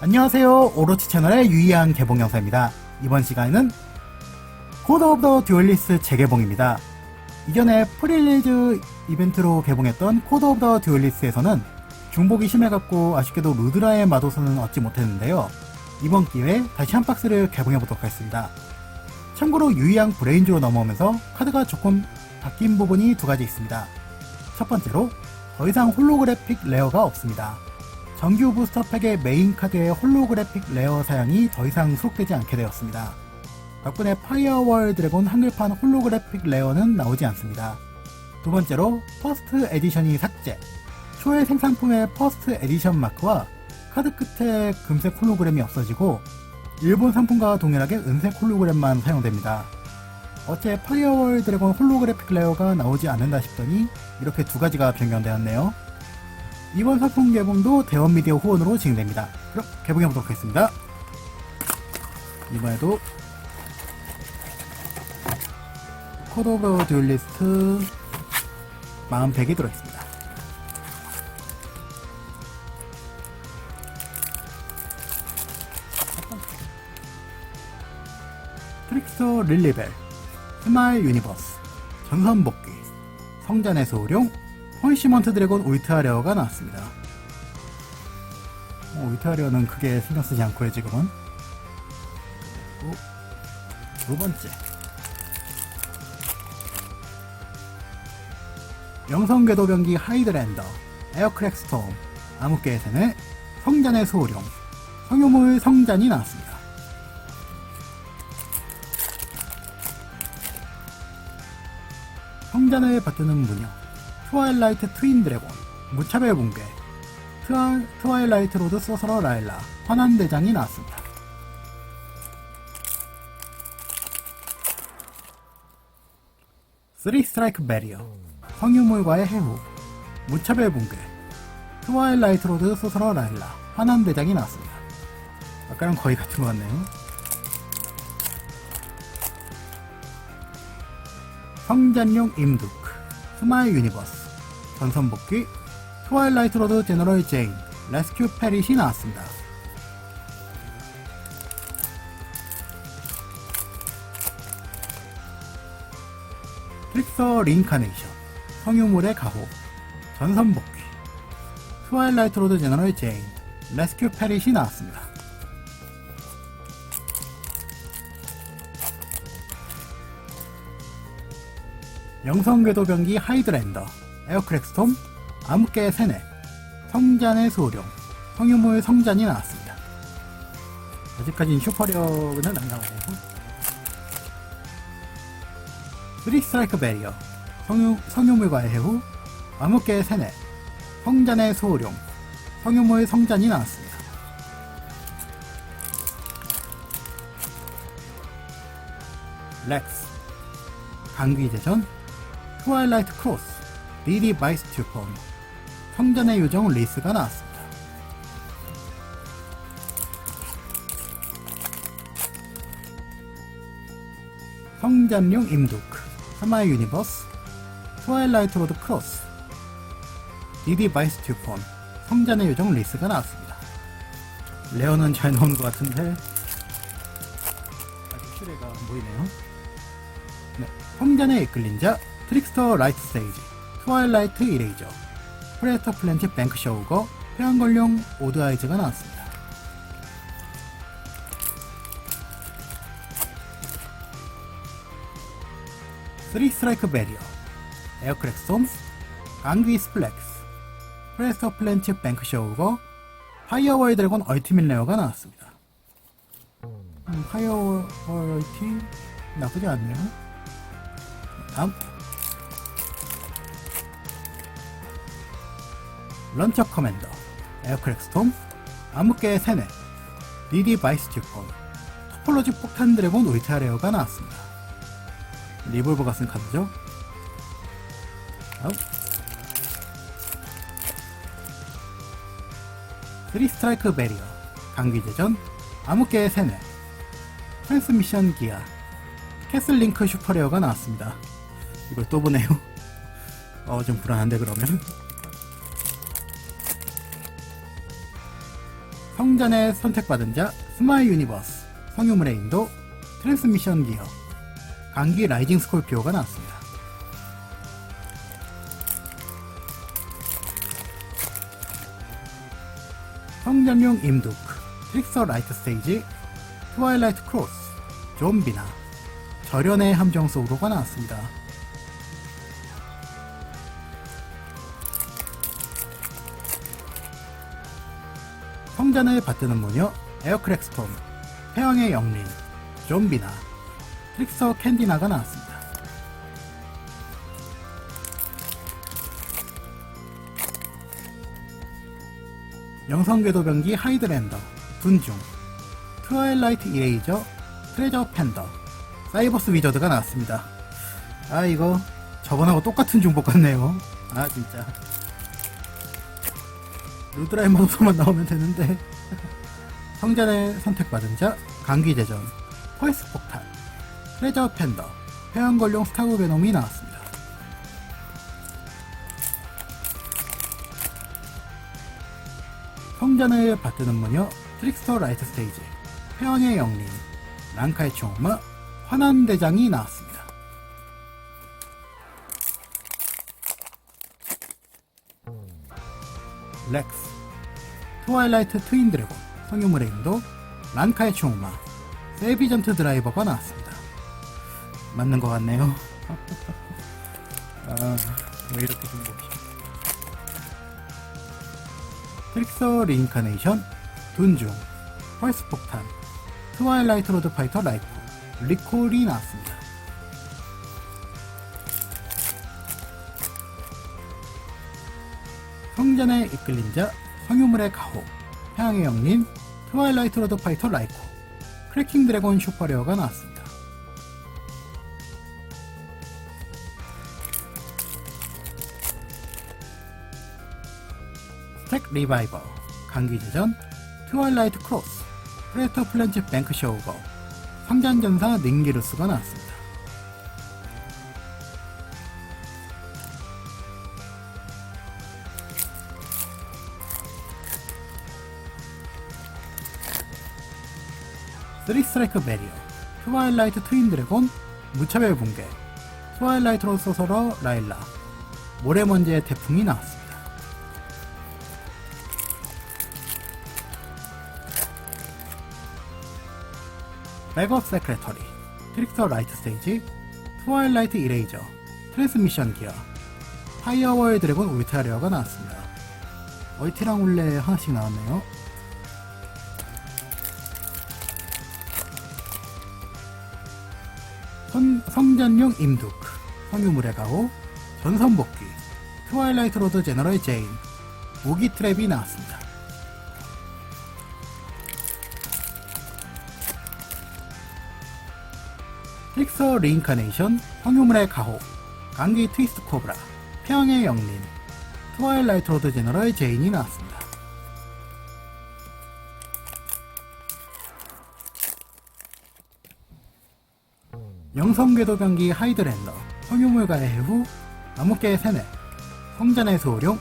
안녕하세요. 오로치 채널의 유이한 개봉 영상입니다. 이번 시간에는 코드 오브 더 듀얼리스 재개봉입니다. 이전에 프릴리즈 이벤트로 개봉했던 코드 오브 더 듀얼리스에서는 중복이 심해갖고 아쉽게도 루드라의 마도서는 얻지 못했는데요. 이번 기회에 다시 한 박스를 개봉해보도록 하겠습니다. 참고로 유이한 브레인즈로 넘어오면서 카드가 조금 바뀐 부분이 두 가지 있습니다. 첫 번째로 더 이상 홀로그래픽 레어가 없습니다. 정규 부스터 팩의 메인 카드의 홀로그래픽 레어 사양이 더 이상 수록되지 않게 되었습니다. 덕분에 파이어월 드래곤 한글판 홀로그래픽 레어는 나오지 않습니다. 두 번째로 퍼스트 에디션이 삭제. 초회 생산품의 퍼스트 에디션 마크와 카드 끝에 금색 홀로그램이 없어지고 일본 상품과 동일하게 은색 홀로그램만 사용됩니다. 어째 파이어월 드래곤 홀로그래픽 레어가 나오지 않는다 싶더니 이렇게 두 가지가 변경되었네요. 이번 상품 개봉도 대원 미디어 후원으로 진행됩니다. 그럼 개봉해보도록 하겠습니다. 이번에도 코드 오브 듀얼리스트 41이 들어있습니다. 트릭스터 릴리벨 스마일 유니버스 전선 복귀 성전의 소룡 펀시먼트 드래곤 울트아레어가 나왔습니다. 어, 울트아레어는 크게 신경 쓰지 않고요 지금은. 그리고 두 번째 영성궤도병기 하이드랜더 에어크랙 스톰 암흑계의 세네 성잔의 소룡 성유물 성잔이 나왔습니다. 성잔을 받드는 무녀 트와일라이트 트윈 드래곤 무차별 붕괴 트와, 트와일라이트 로드 소서러 라일라 환한 대장이 나왔습니다. 쓰리 스트라이크 베리어 성유물과의 해후 무차별 붕괴 트와일라이트 로드 소서러 라일라 환한 대장이 나왔습니다. 아까랑 거의 같은 것 같네요. 성잔용 임두크 스마일 유니버스 전선복귀 트와일라이트 로드 제너럴 제인 레스큐 페릿이 나왔습니다. 트릭서 링카네이션 성유물의 가호 전선복귀 트와일라이트 로드 제너럴 제인 레스큐 페릿이 나왔습니다. 영성궤도 병기 하이드랜더, 에어크랙스톰, 암흑계의 세네, 성잔의 소룡, 성유물 성잔이 나왔습니다. 아직까지는 슈퍼력은 안 나오네요. 쓰리 스트라이크 베리어, 성유, 성유물과의 해후, 암흑계의 세네, 성잔의 소룡, 성유물 성잔이 나왔습니다. 렉스, 강귀제전, 트와일라이트 크로스, 리디 바이스 튜폰, 성전의 요정 리스가 나왔습니다. 성전용 임두크, 사마이 유니버스, 트와일라이트 로드 크로스, 리디 바이스 튜폰, 성전의 요정 리스가 나왔습니다. 레어는 잘 나오는 것 같은데 아직 실내가 안 보이네요. 네, 성전의 이끌린 자, 트릭스터 라이트 세이지, 트와일라이트 이레이저, 프레스터 플랜트 뱅크 셔우거, 회원걸용 오드 아이즈가 나왔습니다. 쓰리 스트라이크 베리어, 에어크랙 솜스, 강귀 스 플렉스, 프레스터 플랜트 뱅크 셔우거, 파이어월 드래곤 얼티밋 레어가 나왔습니다. 음, 파이어월 얼티 나쁘지 않네요. 다음 런처 커맨더 에어크랙 스톰 암흑계의 세네 리디 바이스 튜폰 토폴로지 폭탄 드래곤 울타 레어가 나왔습니다 리볼버가 쓴 카드죠 다음 쓰리 스트라이크 베리어 강기제전 암흑계의 세네 트랜스미션 기아 캐슬링크 슈퍼레어가 나왔습니다. 이걸 또 보네요. 어, 좀 불안한데, 그러면. 성전에 선택받은 자 스마일 유니버스 성유물의 인도 트랜스미션 기어 강기 라이징 스콜피오가 나왔습니다. 성전용 임두크 트릭서 라이트 스테이지 트와일라이트 크로스 좀비나 절연의 함정 속으로가 나왔습니다. 성전을 받드는 모녀 에어크랙스톰 태양의 영린 좀비나 트릭서 캔디나가 나왔습니다. 영성궤도병기 하이드랜더 분중 트와일라이트 이레이저 트레저 팬더 사이버스 위저드가 나왔습니다. 아 이거 저번하고 똑같은 중복 같네요. 아 진짜 루드라이머로만 나오면 되는데 성전에 선택받은 자 강기대전 펄스 폭탄 트레저 팬더 회원걸용 스타브 베놈이 나왔습니다. 성전을 받드는 모녀 트릭스터 라이트 스테이지 회원의 영린 랑카의 총마 환한 대장이 나왔습니다. 렉스 트와일라이트 트윈 드래곤 성유물의 인도 란카의 총마 세비전트 드라이버가 나왔습니다. 맞는 것 같네요. 아, 왜 이렇게 좀 보기. 트릭서 리인카네이션, 둔중, 펄스 폭탄, 트와일라이트 로드 파이터 라이프, 리콜이 나왔습니다. 성전에 이끌린 자, 성유물의 가호, 태양의 영린, 트와일라이트 로드 파이터 라이코, 크래킹 드래곤 슈퍼레어가 나왔습니다. 스택 리바이버, 강기제전, 트와일라이트 크로스, 프레터 플랜츠 뱅크 쇼우거, 성장전사 닝기루스가 나왔습니다. 쓰리 스트라이크 베리어, 트와일라이트 트윈 드래곤, 무차별 붕괴, 트와일라이트로 소설어 라일라, 모래먼지의 태풍이 나왔습니다. 백업 세크레터리, 트릭서 라이트 스테이지, 트와일라이트 이레이저, 트랜스미션 기어, 파이어월 드래곤 울타리어가 나왔습니다. 얼티랑 울레 하나씩 나왔네요. 성전용 임두크, 성유물의 가호, 전선복귀, 트와일라이트 로드 제너럴 제인, 무기 트랩이 나왔습니다. 픽서 리인카네이션, 성유물의 가호, 강기 트위스트 코브라, 태양의 영린, 트와일라이트 로드 제너럴 제인이 나왔습니다. 영성궤도 병기 하이드랜더, 성유물가의 해후, 나무깨의 세뇌, 성전의 소룡,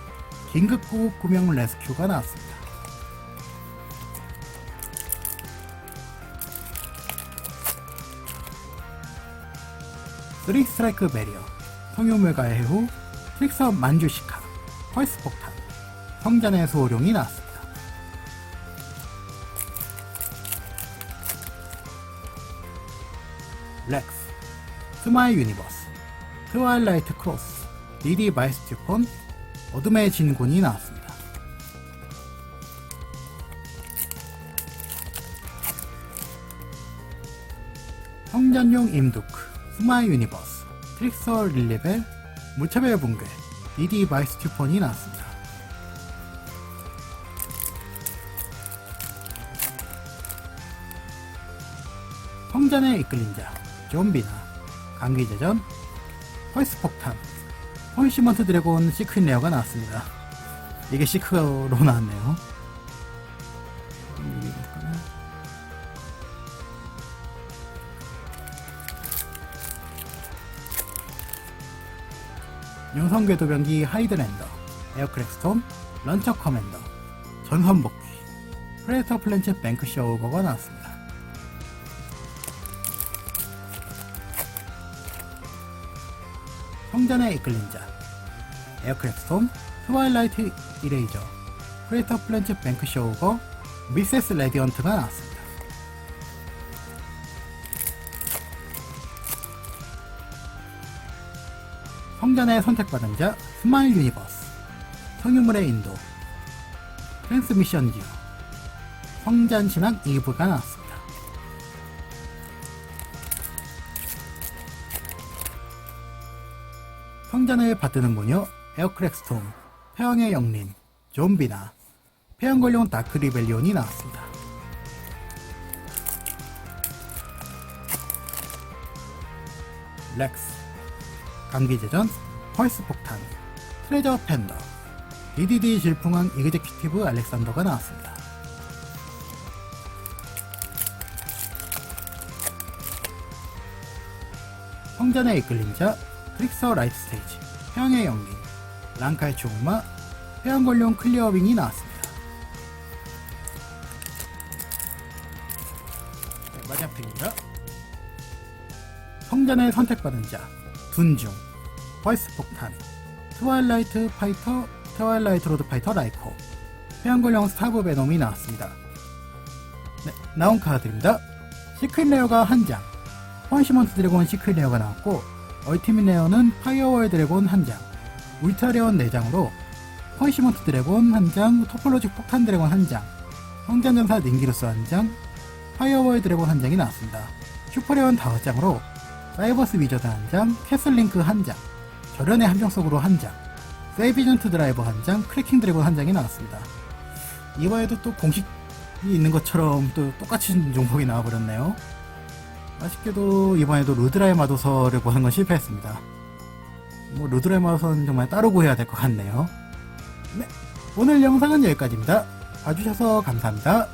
긴급구급 구명 레스큐가 나왔습니다. 쓰리 스트라이크 베리어, 성유물가의 해후, 트릭서 만주시카, 펄스 폭탄, 성전의 소룡이 나왔습니다. 렉스, 스마일 유니버스, 트와일라이트 크로스, 디디 마이스튜폰, 어둠의 진군이 나왔습니다. 성전용 임두크, 스마일 유니버스, 트릭서 릴레벨, 무차별 붕괴, 디디 마이스튜폰이 나왔습니다. 성전에 이끌린 자, 좀비나, 강기제전, 펄스 폭탄, 폴시먼트 드래곤 시크릿 레어가 나왔습니다. 이게 시크로 나왔네요. 영성궤도병기 하이드랜더, 에어크랙스톰, 런처 커맨더, 전선복귀, 프레이터 플랜츠 뱅크시 오거가 나왔습니다. 성전의 이끌린 자 에어크래프트홈 트와일라이트 이레이저 프레이터 플랜츠 뱅크시 오거 미세스 레디언트가 나왔습니다. 성전에 선택받은 자 스마일 유니버스 성유물의 인도 트랜스미션 듀 성전 신학 2부가 나왔습니다. 성전을 받드는 모녀 에어크렉스톰 태양의 영린 좀비나 폐양걸용 다크 리벨리온이 나왔습니다. 렉스 감기제전 펄스 폭탄 트레저 팬더 DDD 질풍왕 이그제큐티브 알렉산더가 나왔습니다. 성전의 이끌린 자 트릭서 라이트 스테이지 태양의 영린 랑카의 추우마 태양권룡 클리어윙이 나왔습니다. 네, 마지막 픽입니다. 성전을 선택받은 자 둔중 펄스 폭탄 트와일라이트 파이터 트와일라이트 로드 파이터 라이코 태양권룡 스타브 베놈이 나왔습니다. 네, 나온 카드입니다. 시크릿 레어가 한 장 펀시먼트 드래곤 시크릿 레어가 나왔고 얼티밋 레어는 파이어월 드래곤 한장 울타 레어는 4장으로 펀시먼트 드래곤 한장 토폴로직 폭탄 드래곤 한장 성전전사 닌기루스 한장 파이어월 드래곤 한장이 나왔습니다. 슈퍼레어는 5장으로 사이버스 위저드 한장 캐슬링크 한장 절연의 함정 속으로 한장 세이비전트 드라이버 한장 크래킹 드래곤 한장이 나왔습니다. 이번에도 또 공식이 있는 것처럼 또 똑같은 종목이 나와버렸네요. 아쉽게도 이번에도 루드라의 마도서를 보는 건 실패했습니다. 뭐 루드라의 마도서는 정말 따로 구해야 될 것 같네요. 네, 오늘 영상은 여기까지입니다. 봐주셔서 감사합니다.